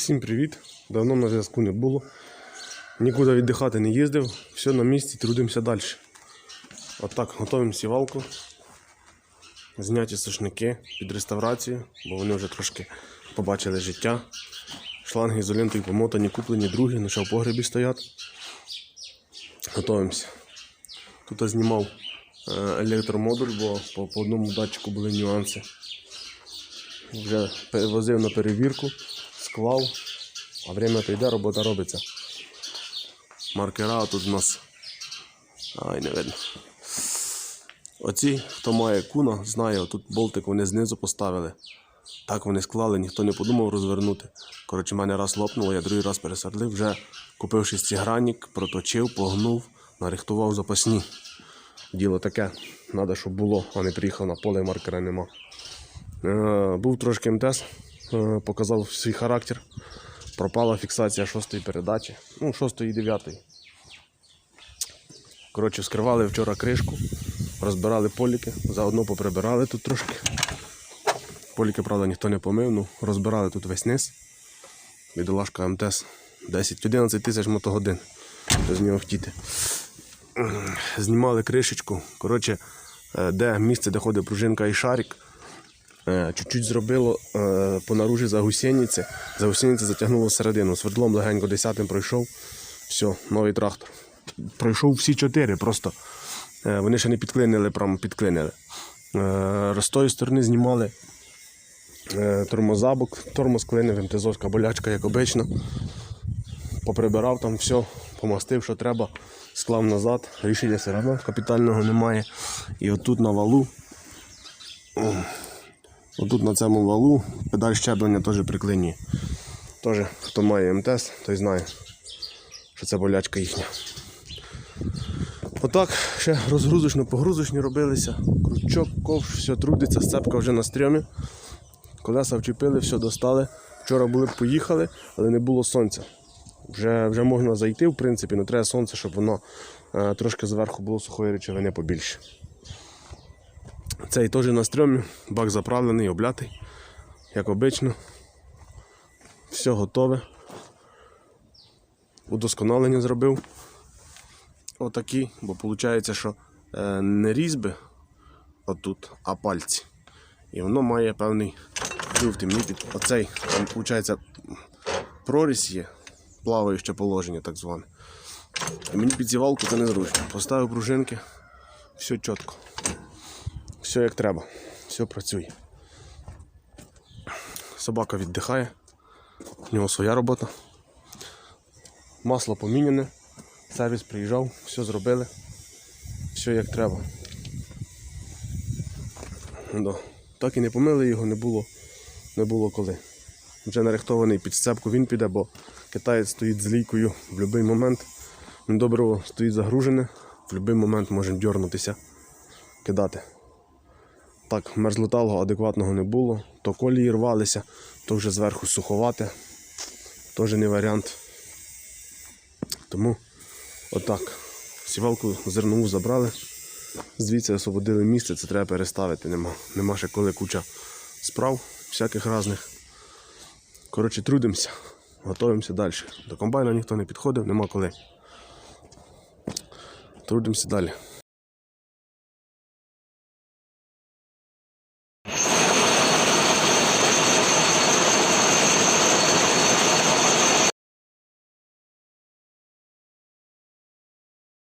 Всім привіт! Давно на зв'язку не було. Нікуди віддихати не їздив, все на місці, трудимося далі. Отак, готуємо сівалку. Зняті сушники під реставрацію, бо вони вже трошки побачили життя. Шланги ізолентою помотані, куплені, другі, ну ще в погребі стоять. Готуємося. Тут я знімав е, електромодуль, бо по, одному датчику були нюанси. Вже возив на перевірку, склав, а время то йде, робота робиться. Маркера тут у нас. Ай, не видно. Оці, хто має куна, знає, тут болтик вони знизу поставили. Так вони склали, ніхто не подумав розвернути. Коротше, мене раз лопнуло, я другий раз пересадив, вже купив шестигранник, проточив, погнув, нарихтував запасні. Діло таке, треба, щоб було, а не приїхав на поле, маркера нема. Е, Був трошки МТС, показав свій характер. Пропала фіксація шостої передачі, ну, шостої і дев'ятої. Коротше, вскривали вчора кришку, розбирали поліки, заодно поприбирали тут трошки. Поліки, правда, ніхто не помив, ну розбирали тут весь низ. Бідолашка МТС 10-11 тисяч мотогодин. Що з нього хотіти. Знімали кришечку. Коротше, е, де місце, де ходить пружинка і шарик. Е, Чуть-чуть зробило е, по наружі за затягнуло всередину. Свердлом легенько десятим пройшов. Все, новий трактор. Пройшов всі чотири, просто е, вони ще не підклинили, прямо підклинили. З тої сторони знімали тормозабок, тормоз клинив, МТЗовська болячка, як обично. Поприбирав там все, помастив, що треба, склав назад. Рішення все одно капітального немає. І отут на валу Отут на цьому валу педаль щеплення теж приклинює. Теж, хто має МТС, той знає, що це болячка їхня. Отак, ще розгрузочно-погрузочні робилися. Крючок, ковш, все трудиться, сцепка вже на стрьомі. Колеса вчепили, все достали. Вчора були б поїхали, але не було сонця. Вже, вже можна зайти, в принципі, але треба сонце, щоб воно е, трошки зверху було сухої речовини побільше. Цей теж на стрьомі, бак заправлений, облятий, як обично. Все готове. Удосконалення зробив. Отакі, бо виходить, що е, не різьби отут, а пальці. І воно має певний люфт. Оцей, там виходить, прорізь є, плаваюче положення так зване. І мені під зівалку це незручно. Поставив пружинки, все чітко. Все як треба, все працює. Собака віддихає, в нього своя робота. Масло поміняне, сервіс приїжджав, все зробили, все як треба. Да. Так і не помили його, не було, не було коли. Вже нарихтований під сцепку він піде, бо китаєць стоїть з лійкою в будь-який момент. Він добре стоїть загружене, в будь-який момент може дьорнутися, кидати. Так, мерзлоталого адекватного не було. То колії рвалися, то вже зверху суховате. Теж не варіант. Тому отак. Сівалку зернову забрали. Звідси освободили місце, це треба переставити. Нема, нема ще коли куча справ, всяких різних. Коротше, трудимося, готуємося далі. До комбайна ніхто не підходив, нема коли. Трудимося далі.